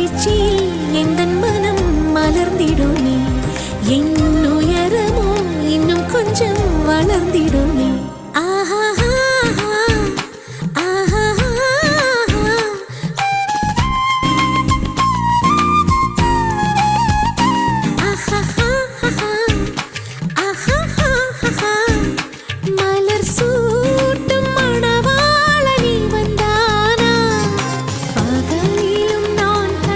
மகிழ்ச்சியில் எந்த மனம் மலர்ந்திடுமே என் உயரமோ இன்னும் கொஞ்சம் வளர்ந்திடுமே